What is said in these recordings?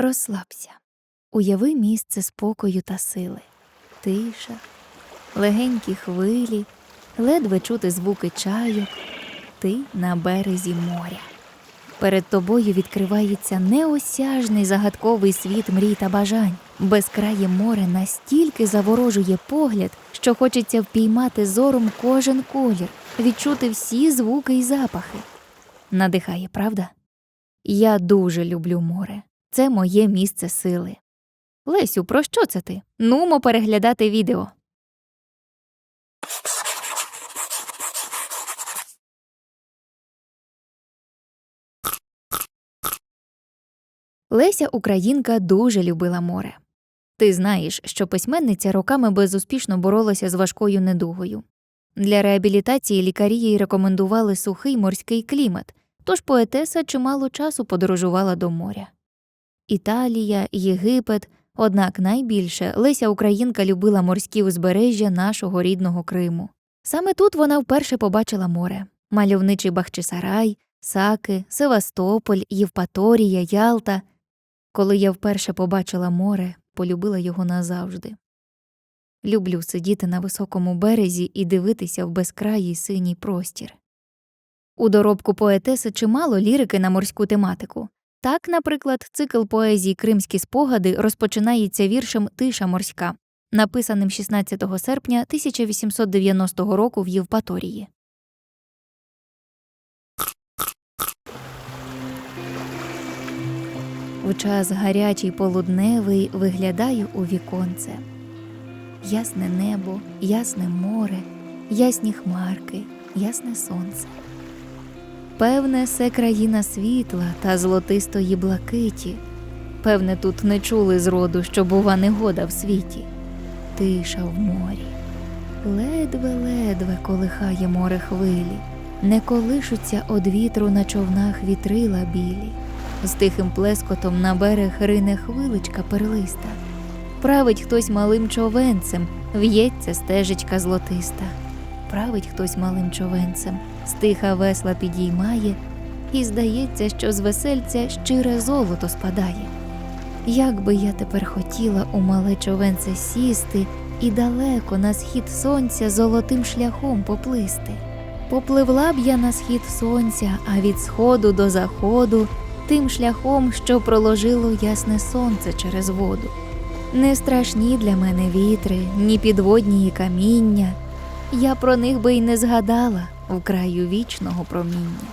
Розслабся. Уяви місце спокою та сили, тиша, легенькі хвилі, ледве чути звуки чайок, ти на березі моря. Перед тобою відкривається неосяжний загадковий світ мрій та бажань. Безкрає море настільки заворожує погляд, що хочеться впіймати зором кожен колір, відчути всі звуки і запахи. Надихає, правда? Я дуже люблю море. Це моє місце сили. Лесю, про що це ти? Нумо переглядати відео. Леся Українка дуже любила море. Ти знаєш, що письменниця роками безуспішно боролася з важкою недугою. Для реабілітації лікарі їй рекомендували сухий морський клімат, тож поетеса чимало часу подорожувала до моря. Італія, Єгипет, однак найбільше Леся Українка любила морські узбережжя нашого рідного Криму. Саме тут вона вперше побачила море мальовничий Бахчисарай, Саки, Севастополь, Євпаторія, Ялта. Коли я вперше побачила море, полюбила його назавжди. Люблю сидіти на високому березі і дивитися в безкраїй синій простір. У доробку поетеси чимало лірики на морську тематику. Так, наприклад, цикл поезії Кримські спогади розпочинається віршем Тиша морська, написаним 16 серпня 1890 року в Євпаторії. В час гарячий полудневий виглядаю у віконце. Ясне небо, ясне море, ясні хмарки, ясне сонце. Певне, це країна світла та золотистої блакиті. Певне, тут не чули зроду, що бува негода в світі. Тиша в морі. Ледве-ледве колихає море хвилі, не колишуться од вітру на човнах вітрила білі. З тихим плескотом на берег рине хвиличка перлиста. Править хтось малим човенцем, в'ється стежечка злотиста. Править хтось малим човенцем, стиха весла підіймає, і здається, що з весельця щире золото спадає. Як би я тепер хотіла у мале човенце сісти і далеко на схід сонця золотим шляхом поплисти. Попливла б я на схід сонця, а від сходу до заходу тим шляхом, що проложило ясне сонце через воду. Не страшні для мене вітри, ні підводні каміння. Я про них би й не згадала в краю вічного проміння.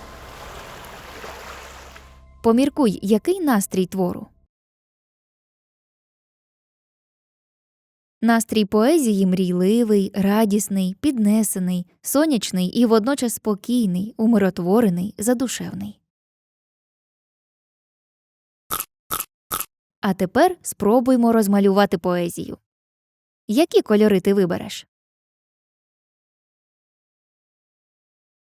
Поміркуй, який настрій твору. Настрій поезії мрійливий, радісний, піднесений, сонячний і водночас спокійний, умиротворений, задушевний. А тепер спробуймо розмалювати поезію. Які кольори ти вибереш?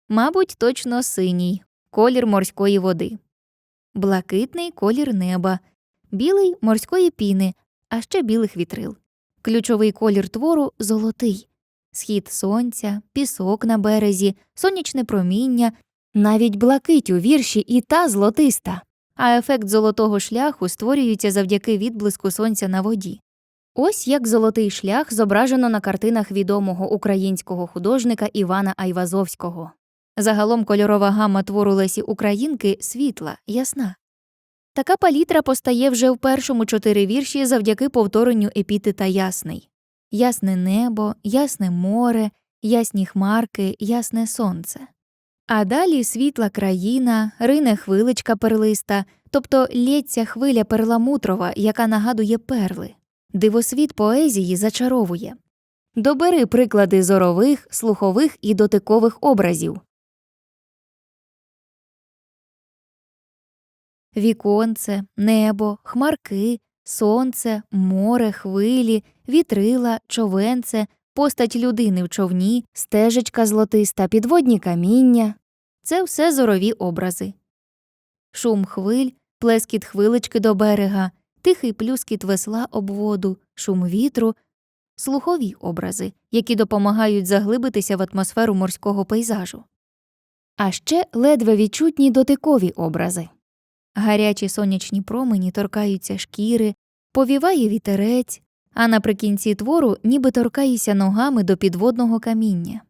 Мабуть, точно синій колір морської води, блакитний колір неба, білий морської піни, а ще білих вітрил. Ключовий колір твору золотий, схід сонця, пісок на березі, сонячне проміння, навіть блакить у вірші і та золотиста а ефект золотого шляху створюється завдяки відблиску сонця на воді. Ось як золотий шлях зображено на картинах відомого українського художника Івана Айвазовського. Загалом кольорова гама твору Лесі Українки світла, ясна. Така палітра постає вже в першому чотири вірші завдяки повторенню епітета ясний ясне небо, ясне море, ясні хмарки, ясне сонце. А далі світла країна, рине хвиличка перлиста, тобто лється хвиля перламутрова, яка нагадує перли. Дивосвіт поезії зачаровує. Добери приклади зорових, слухових і дотикових образів. Віконце, небо, хмарки, сонце, море, хвилі, вітрила, човенце, постать людини в човні, стежечка золотиста, підводні каміння це все зорові образи. Шум хвиль, плескіт хвилички до берега, тихий плюскіт весла об воду, шум вітру, слухові образи, які допомагають заглибитися в атмосферу морського пейзажу. А ще ледве відчутні дотикові образи. Гарячі сонячні промені торкаються шкіри, повіває вітерець, а наприкінці твору ніби торкаєшся ногами до підводного каміння.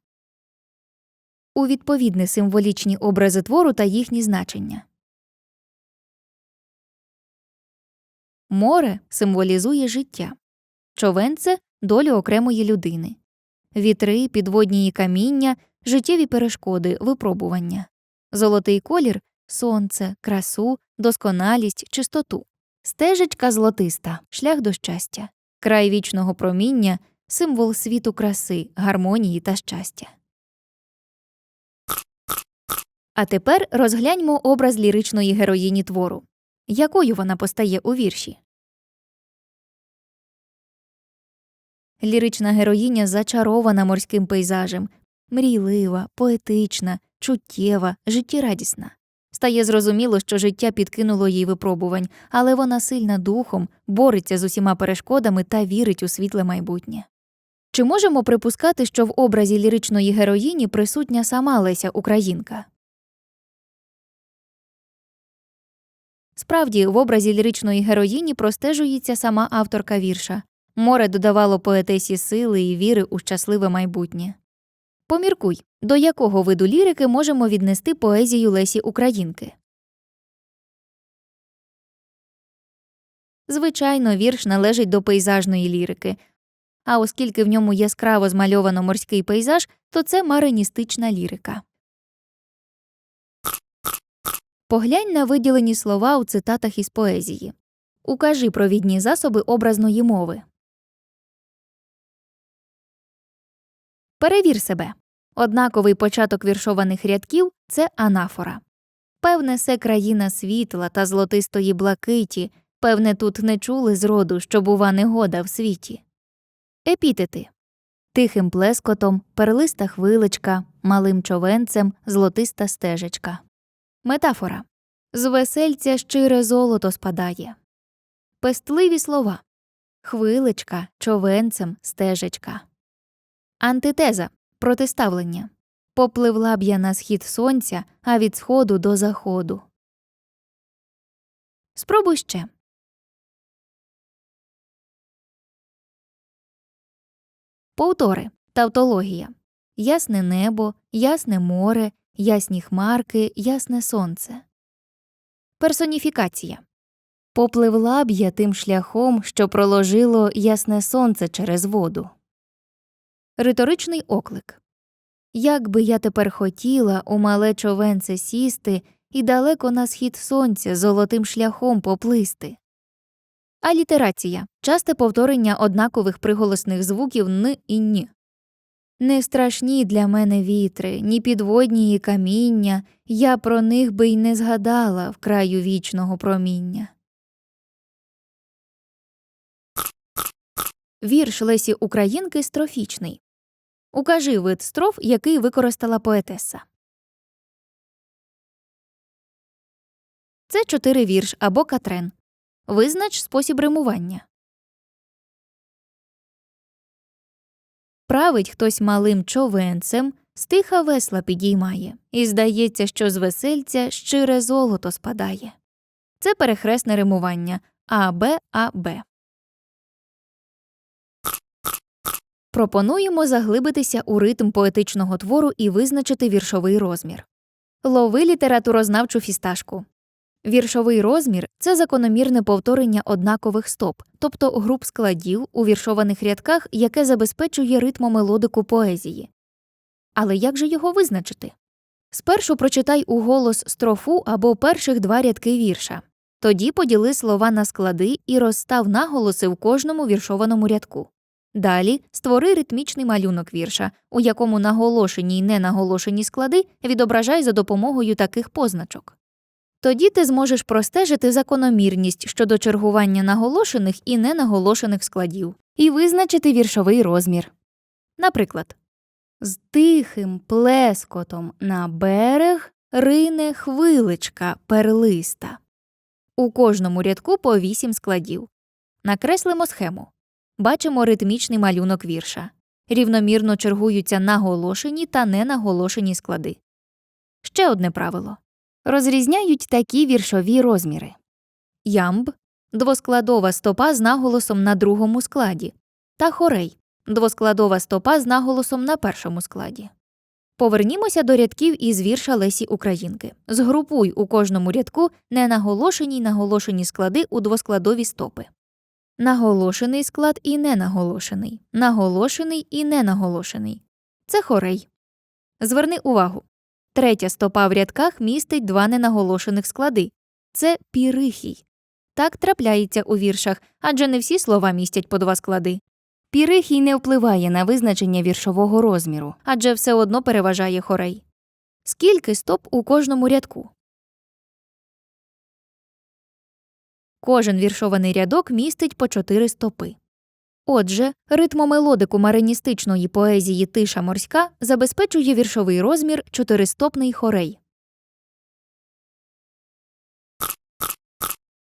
У відповідні символічні образи твору та їхні значення. Море символізує життя, човенце долю окремої людини, вітри, підводні каміння, життєві перешкоди, випробування, золотий колір сонце, красу, досконалість, чистоту, стежечка золотиста, шлях до щастя, край вічного проміння, символ світу краси, гармонії та щастя. А тепер розгляньмо образ ліричної героїні твору. Якою вона постає у вірші? Лірична героїня зачарована морським пейзажем, мрійлива, поетична, чуттєва, життєрадісна. Стає зрозуміло, що життя підкинуло їй випробувань, але вона сильна духом, бореться з усіма перешкодами та вірить у світле майбутнє. Чи можемо припускати, що в образі ліричної героїні присутня сама Леся Українка? Справді, в образі ліричної героїні простежується сама авторка вірша. Море додавало поетесі сили і віри у щасливе майбутнє. Поміркуй, до якого виду лірики можемо віднести поезію Лесі Українки. Звичайно, вірш належить до пейзажної лірики, а оскільки в ньому яскраво змальовано морський пейзаж, то це мариністична лірика. Поглянь на виділені слова у цитатах із поезії. Укажи провідні засоби образної мови. Перевір себе. Однаковий початок віршованих рядків це анафора. Певне, се країна світла та золотистої блакиті, певне, тут не чули зроду, що бува негода в світі. Епітети тихим плескотом, перлиста хвилечка, малим човенцем, золотиста стежечка. Метафора з весельця щире золото спадає. Пестливі слова хвилечка, човенцем, стежечка. Антитеза протиставлення. Попливла б я на схід сонця, а від сходу до заходу. Спробуй ще. Повтори. Тавтологія. Ясне небо, ясне море, ясні хмарки, ясне сонце. Персоніфікація. Попливла б я тим шляхом, що проложило ясне сонце через воду. Риторичний оклик Як би я тепер хотіла у мале човенце сісти і далеко на схід сонця золотим шляхом поплисти. Алітерація часте повторення однакових приголосних звуків н і ні. Не страшні для мене вітри, ні підводні і каміння, я про них би й не згадала в краю вічного проміння. Вірш Лесі Українки строфічний. Укажи вид строф, який використала поетеса. Це чотири вірш або катрен. Визнач спосіб римування. Править хтось малим човенцем, стиха весла підіймає, і здається, що з весельця щире золото спадає. Це перехресне римування АБ АБ. Пропонуємо заглибитися у ритм поетичного твору і визначити віршовий розмір. Лови літературознавчу фісташку. Віршовий розмір це закономірне повторення однакових стоп, тобто груп складів у віршованих рядках, яке забезпечує ритмомелодику поезії. Але як же його визначити? Спершу прочитай у голос строфу або перших два рядки вірша, тоді поділи слова на склади і розстав наголоси в кожному віршованому рядку. Далі створи ритмічний малюнок вірша, у якому наголошені й ненаголошені склади відображай за допомогою таких позначок. Тоді ти зможеш простежити закономірність щодо чергування наголошених і ненаголошених складів і визначити віршовий розмір. Наприклад, з тихим плескотом на берег рине хвиличка перлиста. У кожному рядку по вісім складів. Накреслимо схему. Бачимо ритмічний малюнок вірша. Рівномірно чергуються наголошені та ненаголошені склади. Ще одне правило розрізняють такі віршові розміри: ямб двоскладова стопа з наголосом на другому складі, та хорей двоскладова стопа з наголосом на першому складі. Повернімося до рядків із вірша Лесі Українки. Згрупуй у кожному рядку ненаголошені й наголошені склади у двоскладові стопи. Наголошений склад і ненаголошений, наголошений і ненаголошений. Це хорей. Зверни увагу. Третя стопа в рядках містить два ненаголошених склади. Це пірихій. Так трапляється у віршах, адже не всі слова містять по два склади. Пірихій не впливає на визначення віршового розміру, адже все одно переважає хорей. Скільки стоп у кожному рядку? Кожен віршований рядок містить по чотири стопи. Отже, ритмомелодику мариністичної поезії Тиша морська забезпечує віршовий розмір чотиристопний хорей.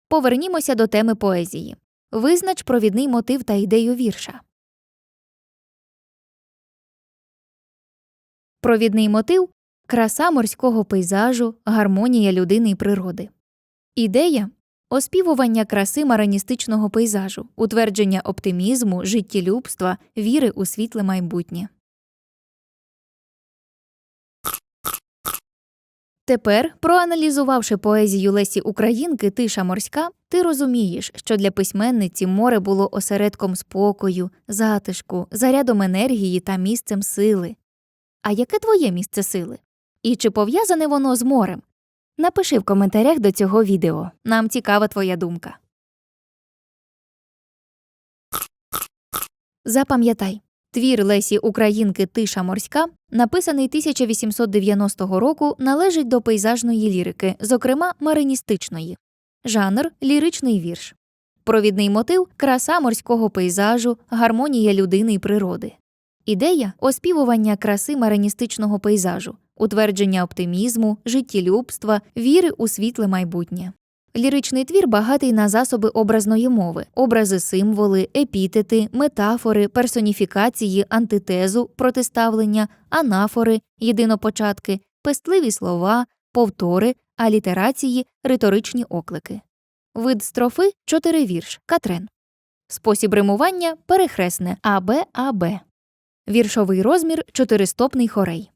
Повернімося до теми поезії. Визнач провідний мотив та ідею вірша. Провідний мотив краса морського пейзажу, гармонія людини і природи. Ідея оспівування краси мараністичного пейзажу, утвердження оптимізму, життєлюбства, віри у світле майбутнє. Тепер, проаналізувавши поезію Лесі Українки Тиша морська, ти розумієш, що для письменниці море було осередком спокою, затишку, зарядом енергії та місцем сили. А яке твоє місце сили? І чи пов'язане воно з морем? Напиши в коментарях до цього відео. Нам цікава твоя думка. Запам'ятай, твір Лесі Українки Тиша морська, написаний 1890 року, належить до пейзажної лірики, зокрема мариністичної. Жанр ліричний вірш. Провідний мотив краса морського пейзажу, гармонія людини і природи. Ідея оспівування краси мариністичного пейзажу, утвердження оптимізму, життєлюбства, віри у світле майбутнє. Ліричний твір багатий на засоби образної мови, образи символи, епітети, метафори, персоніфікації, антитезу, протиставлення, анафори, єдинопочатки, пестливі слова, повтори, алітерації, риторичні оклики. Вид строфи чотири вірш Катрен. Спосіб римування перехресне АБ АБ. Віршовий розмір чотиристопний хорей.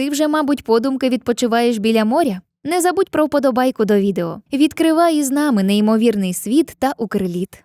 Ти вже, мабуть, подумки відпочиваєш біля моря? Не забудь про вподобайку до відео. Відкривай із нами неймовірний світ та укриліт.